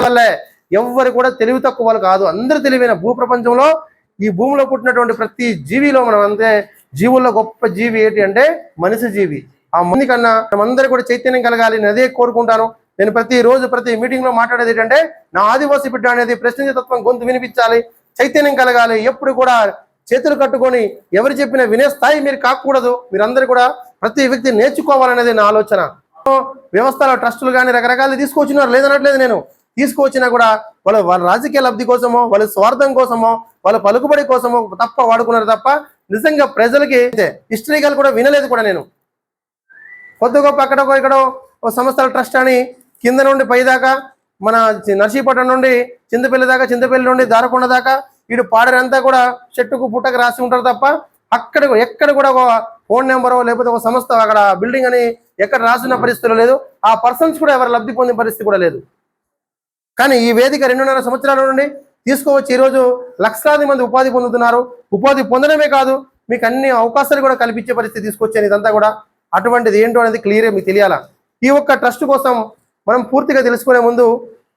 వల్లే ఎవ్వరు కూడా తెలివి తక్కువ వాళ్ళు కాదు. అందరూ తెలివైన భూ ప్రపంచంలో ఈ భూమిలో పుట్టినటువంటి ప్రతి జీవిలో మనం అంతే. జీవుల్లో గొప్ప జీవి ఏంటి అంటే మనిషి జీవి. ఆ మంది కన్నా మనమందరూ కూడా చైతన్యం కలగాలి నేను అదే కోరుకుంటాను. నేను ప్రతి రోజు ప్రతి మీటింగ్లో మాట్లాడేది ఏంటంటే నా ఆదివాసి బిడ్డ అనేది ప్రశ్నించే తత్వం గొంతు వినిపించాలి చైతన్యం కలగాలి ఎప్పుడు కూడా చేతులు కట్టుకొని ఎవరు చెప్పినా వినే స్థాయి మీరు కాకూడదు. మీరందరూ కూడా ప్రతి వ్యక్తి నేర్చుకోవాలనేది నా ఆలోచన. వ్యవస్థలో ట్రస్టులు కానీ రకరకాలు తీసుకొచ్చినారు లేదనట్లేదు నేను. తీసుకువచ్చినా కూడా వాళ్ళ వాళ్ళ రాజకీయ లబ్ధి కోసమో వాళ్ళ స్వార్థం కోసమో వాళ్ళ పలుకుబడి కోసమో తప్ప వాడుకున్నారు తప్ప నిజంగా ప్రజలకి హిస్టరీకల్ కూడా వినలేదు కూడా నేను. కొద్ది గొప్ప అక్కడో ఇక్కడో సంస్థల ట్రస్ట్ అని కింద నుండి పైదాకా మన నర్సీపట్నం నుండి చింతపల్లి దాకా చింతపల్లి నుండి దారకొండ దాకా వీడు పాడరంతా కూడా చెట్టుకు పుట్టకు రాసి ఉంటారు తప్ప అక్కడ ఎక్కడ కూడా ఒక ఫోన్ నెంబరో లేకపోతే ఒక సంస్థ అక్కడ బిల్డింగ్ అని ఎక్కడ రాసిన పరిస్థితులు లేదు. ఆ పర్సన్స్ కూడా ఎవరు లబ్ధి పొందిన పరిస్థితి కూడా లేదు. కానీ ఈ వేదిక రెండున్నర సంవత్సరాల నుండి తీసుకువచ్చి ఈరోజు లక్షలాది మంది ఉపాధి పొందుతున్నారు. ఉపాధి పొందడమే కాదు మీకు అన్ని అవకాశాలు కూడా కల్పించే పరిస్థితి తీసుకొచ్చాను ఇదంతా కూడా. అటువంటిది ఏంటో అనేది క్లియర్ మీకు తెలియాలా? ఈ ఒక్క ట్రస్ట్ కోసం మనం పూర్తిగా తెలుసుకునే ముందు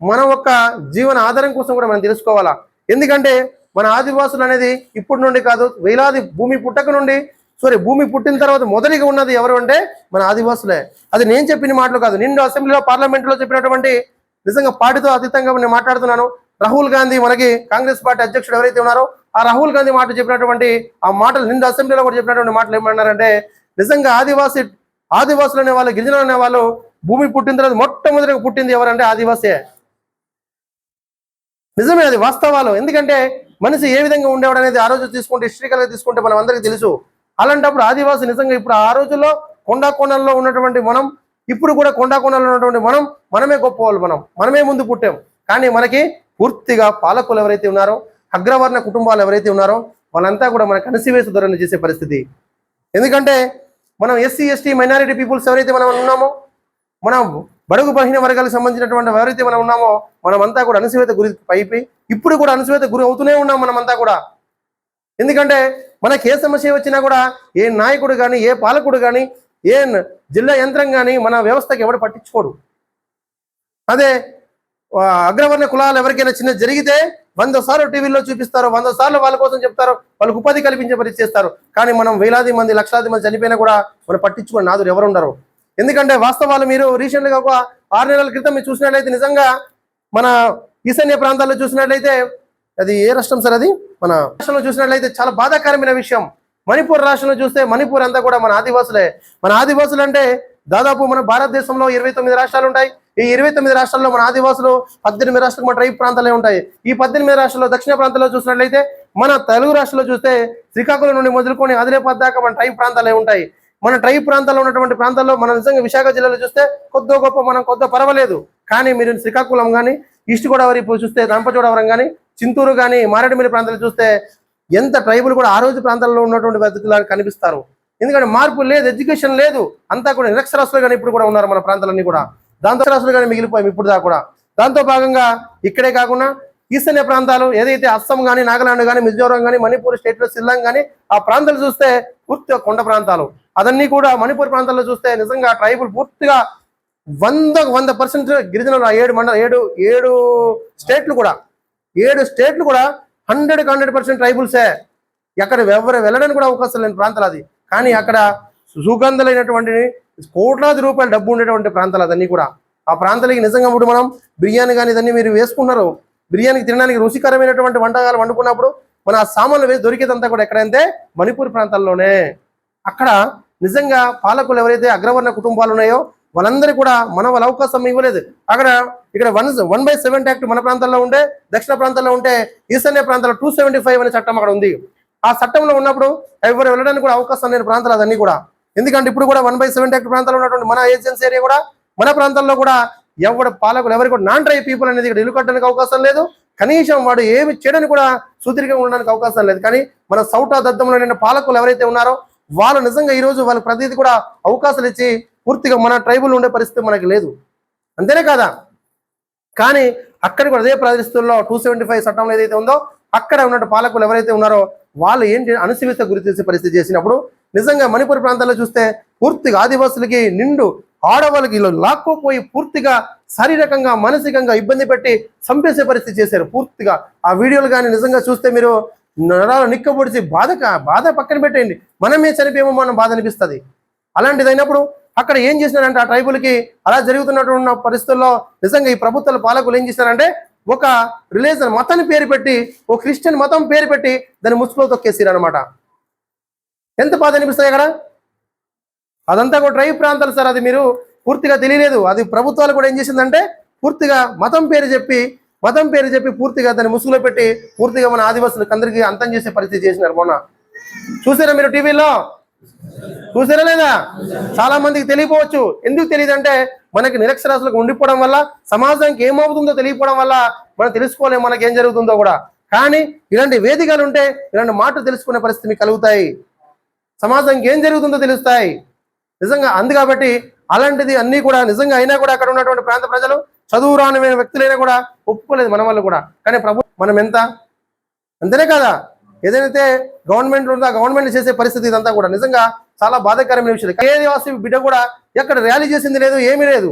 మన ఒక్క జీవన ఆధారం కోసం కూడా మనం తెలుసుకోవాలా? ఎందుకంటే మన ఆదివాసులు అనేది ఇప్పటి నుండి కాదు వేలాది భూమి పుట్టక నుండి సారీ భూమి పుట్టిన తర్వాత మొదటిగా ఉన్నది ఎవరు అంటే మన ఆదివాసులే. అది నేను చెప్పిన మాటలు కాదు నిండు అసెంబ్లీలో పార్లమెంట్లో చెప్పినటువంటి నిజంగా పార్టీతో అతీతంగా నేను మాట్లాడుతున్నాను. రాహుల్ గాంధీ మనకి కాంగ్రెస్ పార్టీ అధ్యక్షుడు ఎవరైతే ఉన్నారో ఆ రాహుల్ గాంధీ మాట చెప్పినటువంటి ఆ మాటలు నిండు అసెంబ్లీలో కూడా చెప్పినటువంటి మాటలు ఏమన్నారంటే నిజంగా ఆదివాసి ఆదివాసులు అనే వాళ్ళు గిరిజనులు అనే వాళ్ళు భూమి పుట్టిన తర్వాత మొట్టమొదటిగా పుట్టింది ఎవరంటే ఆదివాసే నిజమే అది వాస్తవాలు. ఎందుకంటే మనిషి ఏ విధంగా ఉండేవాడు అనేది ఆ రోజు తీసుకుంటే హిస్టరికల్గా తీసుకుంటే మనం అందరికీ తెలుసు. అలాంటప్పుడు ఆదివాసి నిజంగా ఇప్పుడు ఆ రోజుల్లో కొండా కోణంలో ఉన్నటువంటి మనం ఇప్పుడు కూడా కొండా ఉన్నటువంటి మనం మనమే గొప్పవాళ్ళు మనం మనమే ముందు పుట్టాం. కానీ మనకి పూర్తిగా పాలకులు ఎవరైతే ఉన్నారో అగ్రవర్ణ కుటుంబాలు ఎవరైతే ఉన్నారో వాళ్ళంతా కూడా మనకు కనసివేసి ధోరణి చేసే పరిస్థితి. ఎందుకంటే మనం ఎస్సీ ఎస్టీ మైనారిటీ పీపుల్స్ ఎవరైతే మనం ఉన్నామో మనం బడుగు బలహీన వర్గాలకు సంబంధించినటువంటి ఎవరైతే మనం ఉన్నామో మనమంతా కూడా అణచివేత గురి పైపి ఇప్పుడు కూడా అనుసవేత గురి అవుతూనే ఉన్నాం మనమంతా కూడా. ఎందుకంటే మనకి ఏ సమస్య వచ్చినా కూడా ఏ నాయకుడు కానీ ఏ పాలకుడు కానీ ఏం జిల్లా యంత్రం కానీ మన వ్యవస్థకి ఎవడు పట్టించుకోడు. అదే అగ్రవర్ణ కులాలు ఎవరికైనా చిన్న జరిగితే వంద సార్లు టీవీలో చూపిస్తారు వంద సార్లు వాళ్ళ కోసం చెప్తారు వాళ్ళకు ఉపాధి కల్పించే పని చేస్తారు. కానీ మనం వేలాది మంది లక్షలాది మంది చనిపోయినా కూడా మనం పట్టించుకుని నాదురు ఎవరు ఉండరు. ఎందుకంటే వాస్తవాలు మీరు రీసెంట్గా ఒక ఆరు నెలల క్రితం మీరు చూసినట్లయితే నిజంగా మన ఈశాన్య ప్రాంతాల్లో చూసినట్లయితే అది ఏ రాష్ట్రం సార్ అది? మన రాష్ట్రంలో చూసినట్లయితే చాలా బాధాకరమైన విషయం. మణిపూర్ రాష్ట్రంలో చూస్తే మణిపూర్ అంతా కూడా మన ఆదివాసులే. మన ఆదివాసులు అంటే దాదాపు మన భారతదేశంలో ఇరవై తొమ్మిది రాష్ట్రాలు ఉంటాయి. ఈ ఇరవై తొమ్మిది రాష్ట్రాల్లో మన ఆదివాసులు పద్దెనిమిది రాష్ట్రాలు మన ట్రైబ్ ప్రాంతాలే ఉంటాయి. ఈ పద్దెనిమిది రాష్ట్రాల్లో దక్షిణ ప్రాంతాల్లో చూసినట్లయితే మన తెలుగు రాష్ట్రాల్లో చూస్తే శ్రీకాకుళం నుండి మొదలుకొని ఆదిలాబాద్ దాకా మన ట్రైబ్ ప్రాంతాలే ఉంటాయి. మన ట్రైబ్ ప్రాంతాల్లో ఉన్నటువంటి ప్రాంతాల్లో మనం నిజంగా విశాఖ జిల్లాలో చూస్తే కొద్ది గొప్ప మనం కొద్ద పర్వాలేదు. కానీ మీరు శ్రీకాకుళం కానీ ఈస్ట్ గోదావరి చూస్తే రంపచోడవరం కానీ చింతూరు కానీ మారేడుమిల్లి ప్రాంతాలు చూస్తే ఎంత ట్రైబుల్ కూడా ఆ రోజు ప్రాంతాల్లో ఉన్నటువంటి వ్యక్తులు కనిపిస్తారు. ఎందుకంటే మార్పు లేదు ఎడ్యుకేషన్ లేదు అంతా కూడా నిరక్షరాస్తులు కానీ ఇప్పుడు కూడా ఉన్నారు మన ప్రాంతాలన్నీ కూడా. దాంతో రాష్ట్రాలు కానీ మిగిలిపోయాం ఇప్పుడు దాకా కూడా. దాంతో భాగంగా ఇక్కడే కాకుండా ఈశాన్య ప్రాంతాలు ఏదైతే అస్సాం కానీ నాగాలాండ్ కానీ మిజోరాం కానీ మణిపూర్ స్టేట్లో సిల్లాంగ్ కానీ ఆ ప్రాంతాలు చూస్తే పూర్తిగా కొండ ప్రాంతాలు. అదన్నీ కూడా మణిపూర్ ప్రాంతాల్లో చూస్తే నిజంగా ట్రైబుల్ పూర్తిగా వంద వంద పర్సెంట్ గిరిజనులు ఏడు మండల ఏడు ఏడు స్టేట్లు కూడా ఏడు స్టేట్లు కూడా హండ్రెడ్ హండ్రెడ్ పర్సెంట్ ట్రైబుల్సే. ఎక్కడ ఎవరు వెళ్ళడానికి కూడా అవకాశం లేని ప్రాంతాలు అది. కానీ అక్కడ సుగంధలైనటువంటి కోట్లాది రూపాయల డబ్బు ఉండేటువంటి ప్రాంతాలు అదన్నీ కూడా. ఆ ప్రాంతాలకి నిజంగా ఇప్పుడు మనం బిర్యానీ కానీ ఇదన్నీ మీరు వేసుకున్నారు బిర్యానీకి తినడానికి రుచికరమైనటువంటి వంటకాలు వండుకున్నప్పుడు మన ఆ సామాన్లు వేసి దొరికేదంతా కూడా ఎక్కడైతే మణిపూర్ ప్రాంతాల్లోనే. అక్కడ నిజంగా పాలకులు ఎవరైతే అగ్రవర్ణ కుటుంబాలు ఉన్నాయో వాళ్ళందరూ కూడా మన వాళ్ళ అవకాశం ఇవ్వలేదు. అక్కడ ఇక్కడ one one by seventy act మన ప్రాంతాల్లో ఉంటే దక్షిణ ప్రాంతాల్లో ఉంటే ఈశాన్య ప్రాంతాల్లో టూ సెవెంటీ ఫైవ్ అనే చట్టం అక్కడ ఉంది. ఆ చట్టంలో ఉన్నప్పుడు ఎవరు వెళ్ళడానికి కూడా అవకాశం లేని ప్రాంతాలు అదన్నీ కూడా. ఎందుకంటే ఇప్పుడు కూడా వన్ బై సెవెన్ యాక్ట్ ప్రాంతాల్లో ఉన్నటువంటి మన ఏజెన్సీ ఏరియా కూడా మన ప్రాంతాల్లో కూడా ఎవరు పాలకులు ఎవరు కూడా నాన్ ట్రై పీపుల్ అనేది ఇక్కడ ఇల్లు కట్టడానికి అవకాశం లేదు. కనీసం వాడు ఏమి చేయడానికి కూడా సుదీర్ఘంగా ఉండడానికి అవకాశం లేదు. కానీ మన సౌటా దద్దంలో నిన్న పాలకులు ఎవరైతే ఉన్నారో వాళ్ళు నిజంగా ఈ రోజు వాళ్ళకి ప్రతిదీ కూడా అవకాశాలు ఇచ్చి పూర్తిగా మన ట్రైబుల్ ఉండే పరిస్థితి మనకి లేదు. అంతేనే కదా? కానీ అక్కడ కూడా అదే ప్రదేశంలో టూ సెవెంటీ ఫైవ్ చట్టంలో ఏదైతే ఉందో అక్కడ ఉన్న పాలకులు ఎవరైతే ఉన్నారో వాళ్ళు ఏంటి చే- గురి చేసే పరిస్థితి చేసినప్పుడు నిజంగా మణిపూర్ ప్రాంతాల్లో చూస్తే పూర్తిగా ఆదివాసులకి నిండు ఆడవాళ్ళకి ఇలా లాక్కుపోయి పూర్తిగా శారీరకంగా మానసికంగా ఇబ్బంది పెట్టి చంపేసే పరిస్థితి చేశారు పూర్తిగా. ఆ వీడియోలు కానీ నిజంగా చూస్తే మీరు నరాలు నిక్కబొడిచి బాధ బాధ పక్కన పెట్టేయండి. మనమే చనిపోయేమో మనం బాధ అనిపిస్తుంది. అలాంటిది అయినప్పుడు అక్కడ ఏం చేసినారంటే ఆ ట్రైబుల్కి అలా జరుగుతున్నటువంటి పరిస్థితుల్లో నిజంగా ఈ ప్రభుత్వాల పాలకులు ఏం చేశారంటే ఒక రిలీజన్ మతాన్ని పేరు పెట్టి ఒక క్రిస్టియన్ మతం పేరు పెట్టి దాన్ని ముసుగులో తొక్కేసారు అనమాట ఎంత బాధ అనిపిస్తుంది అక్కడ? అదంతా కూడా ట్రైబ్ ప్రాంతాలు సార్ అది మీరు పూర్తిగా తెలియలేదు. అది ప్రభుత్వాలు కూడా ఏం చేసిందంటే పూర్తిగా మతం పేరు చెప్పి మతం పేరు చెప్పి పూర్తిగా దాన్ని ముసుగులో పెట్టి పూర్తిగా మన ఆదివాసులకు అందరికీ అంతం చేసే పరిస్థితి చేసినారు మొన్న. చూసారా మీరు టీవీలో? చూసారా లేదా? చాలా మందికి తెలియపోవచ్చు. ఎందుకు తెలియదంటే మనకి నిరక్షరాస్యులకు ఉండిపోవడం వల్ల సమాజానికి ఏమవుతుందో తెలియపోవడం వల్ల మనం తెలుసుకోలేము మనకి ఏం జరుగుతుందో కూడా. కానీ ఇలాంటి వేదికలు ఉంటే ఇలాంటి మాటలు తెలుసుకునే పరిస్థితి మీకు కలుగుతాయి. సమాజానికి ఏం జరుగుతుందో తెలుస్తాయి. నిజంగా అందు కాబట్టి అలాంటిది అన్నీ కూడా నిజంగా అయినా కూడా అక్కడ ఉన్నటువంటి ప్రాంత ప్రజలు చదువు రాని వ్యక్తులైనా కూడా ఒప్పుకోలేదు మన వాళ్ళు కూడా. కానీ ప్రభు మనం ఎంత అంతేనే కదా? ఏదైతే గవర్నమెంట్ ఉందో గవర్నమెంట్ చేసే పరిస్థితి ఇదంతా కూడా నిజంగా చాలా బాధాకరమైన విషయం. కేదివాసి బిడ్డ కూడా ఎక్కడ ర్యాలీ చేసింది లేదు ఏమీ లేదు.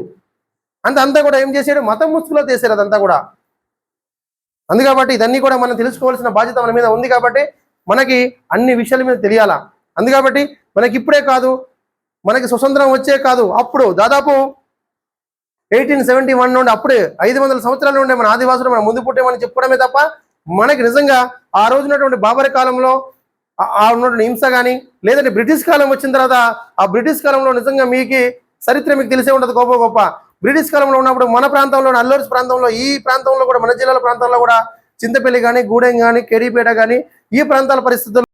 అంత అంతా కూడా ఏం చేశాడు మతం ముసుగులో చేశారు అదంతా కూడా. అందు కాబట్టి ఇదన్నీ కూడా మనం తెలుసుకోవాల్సిన బాధ్యత మన మీద ఉంది కాబట్టి మనకి అన్ని విషయాల మీద తెలియాలా? అందు కాబట్టి మనకి ఇప్పుడే కాదు మనకి స్వతంత్రం వచ్చే కాదు అప్పుడు దాదాపు ఎయిటీన్ సెవెంటీ వన్ నుండి అప్పుడే ఐదు వందల సంవత్సరాల నుండి మన ఆదివాసులు మనం ముందు పుట్టామని చెప్పుకోవడమే తప్ప మనకి నిజంగా ఆ రోజునటువంటి బాబరి కాలంలో ఆ- ఉన్నటువంటి హింస కానీ లేదంటే బ్రిటిష్ కాలం వచ్చిన తర్వాత ఆ బ్రిటిష్ కాలంలో నిజంగా మీకు చరిత్ర మీకు తెలిసే ఉండదు గొప్ప గొప్ప. బ్రిటిష్ కాలంలో ఉన్నప్పుడు మన ప్రాంతంలో అల్లూరు ప్రాంతంలో ఈ ప్రాంతంలో కూడా మన జిల్లాల ప్రాంతంలో కూడా చింతపల్లి కానీ గూడెం కానీ కెరీపేట కానీ ఈ ప్రాంతాల పరిస్థితుల్లో